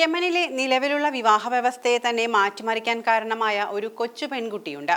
യമനിലെ നിലവിലുള്ള വിവാഹ വ്യവസ്ഥയെ തന്നെ മാറ്റിമറിക്കാൻ കാരണമായ ഒരു കൊച്ചു പെൺകുട്ടിയുണ്ട്.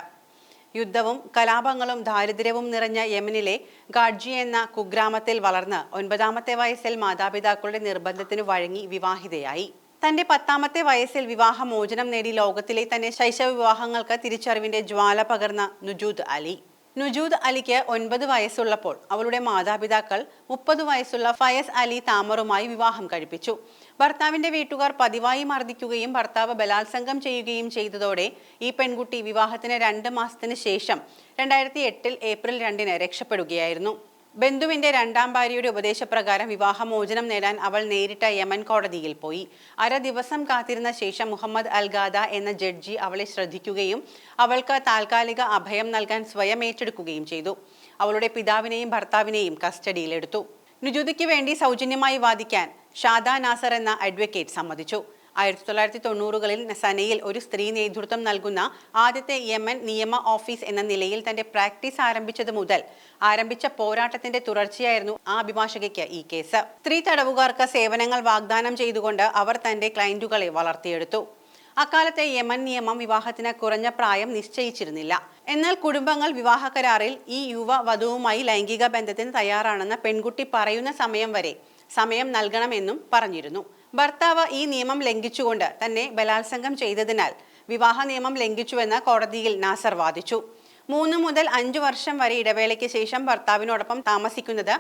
യുദ്ധവും കലാപങ്ങളും ദാരിദ്ര്യവും നിറഞ്ഞ യമനിലെ ഗാഡ്ജി എന്ന കുഗ്രാമത്തിൽ വളർന്ന് ഒൻപതാമത്തെ വയസ്സിൽ മാതാപിതാക്കളുടെ നിർബന്ധത്തിന് വഴങ്ങി വിവാഹിതയായി. തന്റെ പത്താമത്തെ വയസ്സിൽ വിവാഹമോചനം നേടി ലോകത്തിലെ തന്നെ ശൈശവ വിവാഹങ്ങൾക്ക് തിരിച്ചറിവിന്റെ ജ്വാല പകർന്ന നുജൂദ് അലി. നുജൂദ് അലിക്ക് ഒൻപത് വയസ്സുള്ളപ്പോൾ അവളുടെ മാതാപിതാക്കൾ മുപ്പത് വയസ്സുള്ള ഫയസ് അലി താമറുമായി വിവാഹം കഴിപ്പിച്ചു. ഭർത്താവിന്റെ വീട്ടുകാർ പതിവായി മർദ്ദിക്കുകയും ഭർത്താവ് ബലാത്സംഗം ചെയ്യുകയും ചെയ്തതോടെ ഈ പെൺകുട്ടി വിവാഹത്തിന് രണ്ട് മാസത്തിന് ശേഷം രണ്ടായിരത്തി എട്ടിൽ ഏപ്രിൽ രണ്ടിന് രക്ഷപ്പെടുകയായിരുന്നു. ബന്ധുവിന്റെ രണ്ടാം ഭാര്യയുടെ ഉപദേശപ്രകാരം വിവാഹമോചനം നേടാൻ അവൾ നേരിട്ട യമൻ കോടതിയിൽ പോയി. അര ദിവസം കാത്തിരുന്ന ശേഷം മുഹമ്മദ് അൽഗാദ എന്ന ജഡ്ജി അവളെ ശ്രദ്ധിക്കുകയും അവൾക്ക് താൽക്കാലിക അഭയം നൽകാൻ സ്വയം ഏറ്റെടുക്കുകയും ചെയ്തു. അവളുടെ പിതാവിനെയും ഭർത്താവിനെയും കസ്റ്റഡിയിലെടുത്തു. നുജുദിക്ക് വേണ്ടി സൗജന്യമായി വാദിക്കാൻ ഷാദ നാസർ എന്ന അഡ്വക്കേറ്റ് സമ്മതിച്ചു. ആയിരത്തി തൊള്ളായിരത്തി തൊണ്ണൂറുകളിൽ സനയിൽ ഒരു സ്ത്രീ നേതൃത്വം നൽകുന്ന ആദ്യത്തെ യമൻ നിയമ ഓഫീസ് എന്ന നിലയിൽ തന്റെ പ്രാക്ടീസ് ആരംഭിച്ചത് മുതൽ ആരംഭിച്ച പോരാട്ടത്തിന്റെ തുടർച്ചയായിരുന്നു ആ അഭിഭാഷകയ്ക്ക് ഈ കേസ്. സ്ത്രീ തടവുകാർക്ക് സേവനങ്ങൾ വാഗ്ദാനം ചെയ്തുകൊണ്ട് അവർ തന്റെ ക്ലയന്റുകളെ വളർത്തിയെടുത്തു. അക്കാലത്തെ യമൻ നിയമം വിവാഹത്തിന് കുറഞ്ഞ പ്രായം നിശ്ചയിച്ചിരുന്നില്ല. എന്നാൽ കുടുംബങ്ങൾ വിവാഹ കരാറിൽ ഈ യുവ വധുവുമായി ലൈംഗിക ബന്ധത്തിന് തയ്യാറാണെന്ന് പെൺകുട്ടി പറയുന്ന സമയം വരെ സമയം നൽകണമെന്നും പറഞ്ഞിരുന്നു. ഭർത്താവ് ഈ നിയമം ലംഘിച്ചുകൊണ്ട് തന്നെ ബലാത്സംഗം ചെയ്തതിനാൽ വിവാഹ നിയമം ലംഘിച്ചുവെന്ന് കോടതിയിൽ നാസർ വാദിച്ചു. മൂന്ന് മുതൽ അഞ്ചു വർഷം വരെ ഇടവേളയ്ക്ക് ശേഷം ഭർത്താവിനോടൊപ്പം താമസിക്കുന്നത്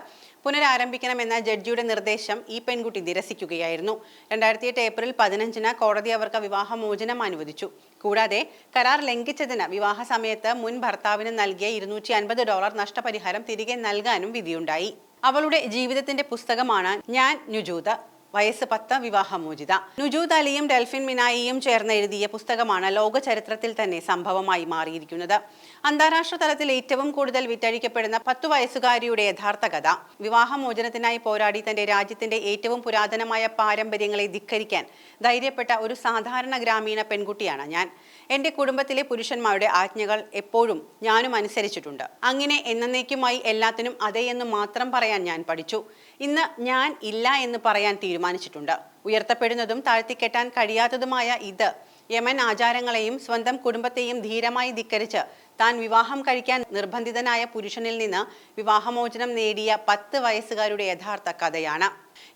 പുനരാരംഭിക്കണമെന്ന ജഡ്ജിയുടെ നിർദ്ദേശം ഈ പെൺകുട്ടി നിരസിക്കുകയായിരുന്നു. രണ്ടായിരത്തി എട്ട് ഏപ്രിൽ പതിനഞ്ചിന് കോടതി അവർക്ക് വിവാഹമോചനം അനുവദിച്ചു. കൂടാതെ കരാർ ലംഘിച്ചതിന് വിവാഹ സമയത്ത് മുൻ ഭർത്താവിന് നൽകിയ ഇരുന്നൂറ്റി അൻപത് ഡോളർ നഷ്ടപരിഹാരം തിരികെ നൽകാനും വിധിയുണ്ടായി. അവളുടെ ജീവിതത്തിന്റെ പുസ്തകമാണ് ഞാൻ നുജൂത. വയസ്സ് പത്ത് വിവാഹമോചിത. നുജൂദ് അലിയും ഡെൽഫിൻ മിനായിയും ചേർന്ന് എഴുതിയ പുസ്തകമാണ് ലോക ചരിത്രത്തിൽ തന്നെ സംഭവമായി മാറിയിരിക്കുന്നത്. അന്താരാഷ്ട്ര തലത്തിൽ ഏറ്റവും കൂടുതൽ വിറ്റഴിക്കപ്പെടുന്ന പത്തു വയസ്സുകാരിയുടെ യഥാർത്ഥ കഥ. വിവാഹമോചനത്തിനായി പോരാടി തന്റെ രാജ്യത്തിന്റെ ഏറ്റവും പുരാതനമായ പാരമ്പര്യങ്ങളെ ധിക്കരിക്കാൻ ധൈര്യപ്പെട്ട ഒരു സാധാരണ ഗ്രാമീണ പെൺകുട്ടിയാണ് ഞാൻ. എന്റെ കുടുംബത്തിലെ പുരുഷന്മാരുടെ ആജ്ഞകൾ എപ്പോഴും ഞാനും അനുസരിച്ചിട്ടുണ്ട്. അങ്ങനെ എന്നേക്കുമായി എല്ലാത്തിനും അതേ എന്ന് മാത്രം പറയാൻ ഞാൻ പഠിച്ചു. ഇന്ന് ഞാൻ ഇല്ല എന്ന് പറയാൻ തീരുമാനിച്ചിട്ടുണ്ട്. ഉയർത്തപ്പെടുന്നതും താഴ്ത്തിക്കെട്ടാൻ കഴിയാത്തതുമായ ഇത് യമൻ ആചാരങ്ങളെയും സ്വന്തം കുടുംബത്തെയും ധീരമായി ധിക്കരിച്ച് താൻ വിവാഹം കഴിക്കാൻ നിർബന്ധിതനായ പുരുഷനിൽ നിന്ന് വിവാഹമോചനം നേടിയ പത്ത് വയസ്സുകാരുടെ യഥാർത്ഥ കഥയാണ്.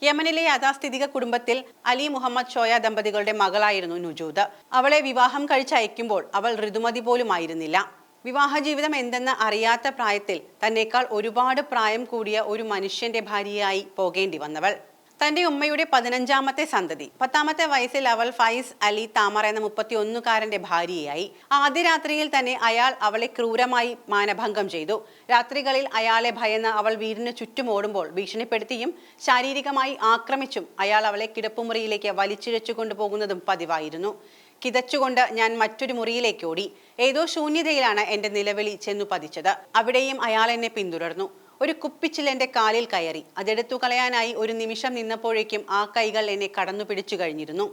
യമനിലെ യാഥാസ്ഥിതിക കുടുംബത്തിൽ അലി മുഹമ്മദ് ഷോയ ദമ്പതികളുടെ മകളായിരുന്നു നുജൂദ്. അവളെ വിവാഹം കഴിച്ചയക്കുമ്പോൾ അവൾ ഋതുമതി പോലും ആയിരുന്നില്ല വിവാഹ ജീവിതം എന്തെന്ന് അറിയാത്ത പ്രായത്തിൽ തന്നേക്കാൾ ഒരുപാട് പ്രായം കൂടിയ ഒരു മനുഷ്യന്റെ ഭാര്യയായി പോകേണ്ടി വന്നവൾ. തന്റെ ഉമ്മയുടെ പതിനഞ്ചാമത്തെ സന്തതി. പത്താമത്തെ വയസ്സിൽ അവൾ ഫൈസ് അലി താമർ എന്ന മുപ്പത്തി ഒന്നുകാരന്റെ ഭാര്യയായി. ആദ്യ രാത്രിയിൽ തന്നെ അയാൾ അവളെ ക്രൂരമായി മാനഭംഗം ചെയ്തു. രാത്രികളിൽ അയാളെ ഭയന്ന് അവൾ വീടിന് ചുറ്റും ഓടുമ്പോൾ ഭീഷണിപ്പെടുത്തിയും ശാരീരികമായി ആക്രമിച്ചും അയാൾ അവളെ കിടപ്പുമുറിയിലേക്ക് വലിച്ചിഴച്ചു കൊണ്ടുപോകുന്നതും പതിവായിരുന്നു. കിതച്ചുകൊണ്ട് ഞാൻ മറ്റൊരു മുറിയിലേക്ക് ഓടി. ഏതോ ശൂന്യതയിലാണ് എന്റെ നിലവിളി ചെന്നു പതിച്ചത്. അവിടെയും അയാൾ എന്നെ പിന്തുടർന്നു. ഒരു കുപ്പിച്ചിൽ എന്റെ കാലിൽ കയറി. അതെടുത്തു കളയാനായി ഒരു നിമിഷം നിന്നപ്പോഴേക്കും ആ കൈകൾ എന്നെ കടന്നു പിടിച്ചു കഴിഞ്ഞിരുന്നു.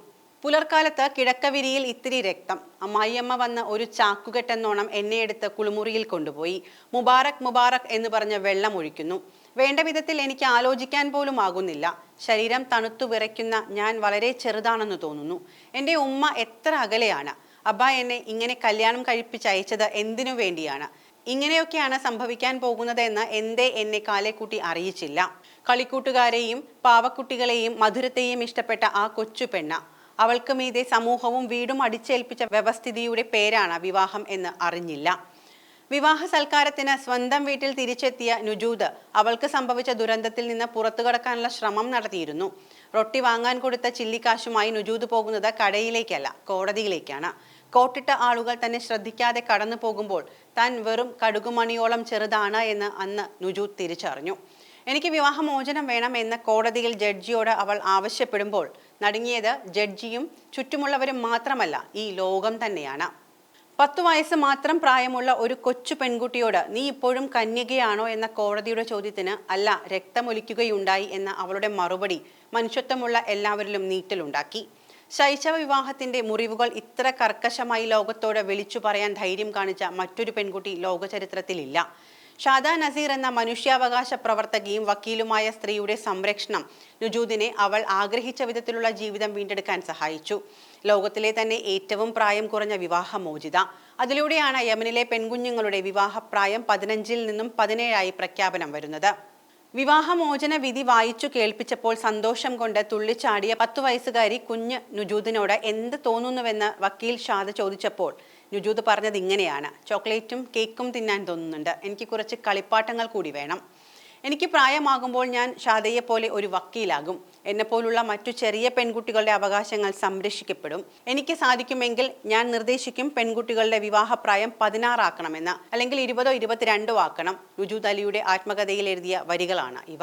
പുലർക്കാലത്ത് കിഴക്കവിരിയിൽ ഇത്തിരി രക്തം. അമ്മായിയമ്മ വന്ന് ഒരു ചാക്കുകെട്ടെന്നോണം എന്നെ എടുത്ത് കുളിമുറിയിൽ കൊണ്ടുപോയി. മുബാറക് മുബാറക് എന്ന് പറഞ്ഞ് വെള്ളം ഒഴിക്കുന്നു. വേണ്ട വിധത്തിൽ എനിക്ക് ആലോചിക്കാൻ പോലും ആകുന്നില്ല. ശരീരം തണുത്തു വിറയ്ക്കുന്ന ഞാൻ വളരെ ചെറുതാണെന്ന് തോന്നുന്നു. എന്റെ ഉമ്മ എത്ര അകലെയാണ്. അബ്ബ എന്നെ ഇങ്ങനെ കല്യാണം കഴിപ്പിച്ചയച്ചത് എന്തിനു വേണ്ടിയാണ്? ഇങ്ങനെയൊക്കെയാണ് സംഭവിക്കാൻ പോകുന്നതെന്ന് എന്തേ എന്നെ കാലേക്കൂട്ടി അറിയിച്ചില്ല. കളിക്കൂട്ടുകാരെയും പാവക്കുട്ടികളെയും മധുരത്തെയും ഇഷ്ടപ്പെട്ട ആ കൊച്ചു പെണ്ണ. അവൾക്ക് മീതെ സമൂഹവും വീടും അടിച്ചേൽപ്പിച്ച വ്യവസ്ഥിതിയുടെ പേരാണ് വിവാഹം എന്ന് അറിഞ്ഞില്ല. വിവാഹ സൽക്കാരത്തിന് സ്വന്തം വീട്ടിൽ തിരിച്ചെത്തിയ നുജൂദ് അവൾക്ക് സംഭവിച്ച ദുരന്തത്തിൽ നിന്ന് പുറത്തു കടക്കാനുള്ള ശ്രമം നടത്തിയിരുന്നു. റൊട്ടി വാങ്ങാൻ കൊടുത്ത ചില്ലിക്കാശുമായി നുജൂദ് പോകുന്നത് കടയിലേക്കല്ല കോടതിയിലേക്കാണ്. കോട്ടിട്ട ആളുകൾ തന്നെ ശ്രദ്ധിക്കാതെ കടന്നു പോകുമ്പോൾ താൻ വെറും കടുകുമണിയോളം ചെറുതാണ് എന്ന് അന്ന് നുജു തിരിച്ചറിഞ്ഞു. എനിക്ക് വിവാഹമോചനം വേണം എന്ന കോടതിയിൽ ജഡ്ജിയോട് അവൾ ആവശ്യപ്പെടുമ്പോൾ നടുങ്ങിയത് ജഡ്ജിയും ചുറ്റുമുള്ളവരും മാത്രമല്ല ഈ ലോകം തന്നെയാണ്. പത്തു വയസ്സ് മാത്രം പ്രായമുള്ള ഒരു കൊച്ചു പെൺകുട്ടിയോട് നീ ഇപ്പോഴും കന്യകയാണോ എന്ന കോടതിയുടെ ചോദ്യത്തിന് അല്ല രക്തമൊലിക്കുകയുണ്ടായി എന്ന അവളുടെ മറുപടി മനുഷ്യത്വമുള്ള എല്ലാവരിലും നീറ്റലുണ്ടാക്കി. ശൈശവ വിവാഹത്തിന്റെ മുറിവുകൾ ഇത്ര കർക്കശമായി ലോകത്തോട് വിളിച്ചു പറയാൻ ധൈര്യം കാണിച്ച മറ്റൊരു പെൺകുട്ടി ലോകചരിത്രത്തിലില്ല. ഷാദ നസീർ എന്ന മനുഷ്യാവകാശ പ്രവർത്തകയും വക്കീലുമായ സ്ത്രീയുടെ സംരക്ഷണം നുജൂദിനെ അവൾ ആഗ്രഹിച്ച വിധത്തിലുള്ള ജീവിതം വീണ്ടെടുക്കാൻ സഹായിച്ചു. ലോകത്തിലെ തന്നെ ഏറ്റവും പ്രായം കുറഞ്ഞ വിവാഹമോചിത. അതിലൂടെയാണ് യമനിലെ പെൺകുഞ്ഞുങ്ങളുടെ വിവാഹപ്രായം പതിനഞ്ചിൽ നിന്നും പതിനേഴായി പ്രഖ്യാപനം വരുന്നത്. വിവാഹമോചന വിധി വായിച്ചു കേൾപ്പിച്ചപ്പോൾ സന്തോഷം കൊണ്ട് തുള്ളിച്ചാടിയ പത്തു വയസ്സുകാരി കുഞ്ഞ് നുജൂദിനോട് എന്ത് തോന്നുന്നുവെന്ന് വക്കീൽ ഷാദ ചോദിച്ചപ്പോൾ നുജൂദ് പറഞ്ഞത് ഇങ്ങനെയാണ്. ചോക്ലേറ്റും കേക്കും തിന്നാൻ തോന്നുന്നുണ്ട്. എനിക്ക് കുറച്ച് കളിപ്പാട്ടങ്ങൾ കൂടി വേണം. എനിക്ക് പ്രായമാകുമ്പോൾ ഞാൻ ഷാദയെ പോലെ ഒരു വക്കീലാകും. എന്നെപ്പോലുള്ള മറ്റു ചെറിയ പെൺകുട്ടികളുടെ അവകാശങ്ങൾ സംരക്ഷിക്കപ്പെടും. എനിക്ക് സാധിക്കുമെങ്കിൽ ഞാൻ നിർദ്ദേശിക്കും പെൺകുട്ടികളുടെ വിവാഹപ്രായം പതിനാറാക്കണമെന്ന് അല്ലെങ്കിൽ ഇരുപതോ ഇരുപത്തിരണ്ടോ ആക്കണം. രുജുദലിയുടെ ആത്മകഥയിൽ എഴുതിയ വരികളാണ് ഇവ.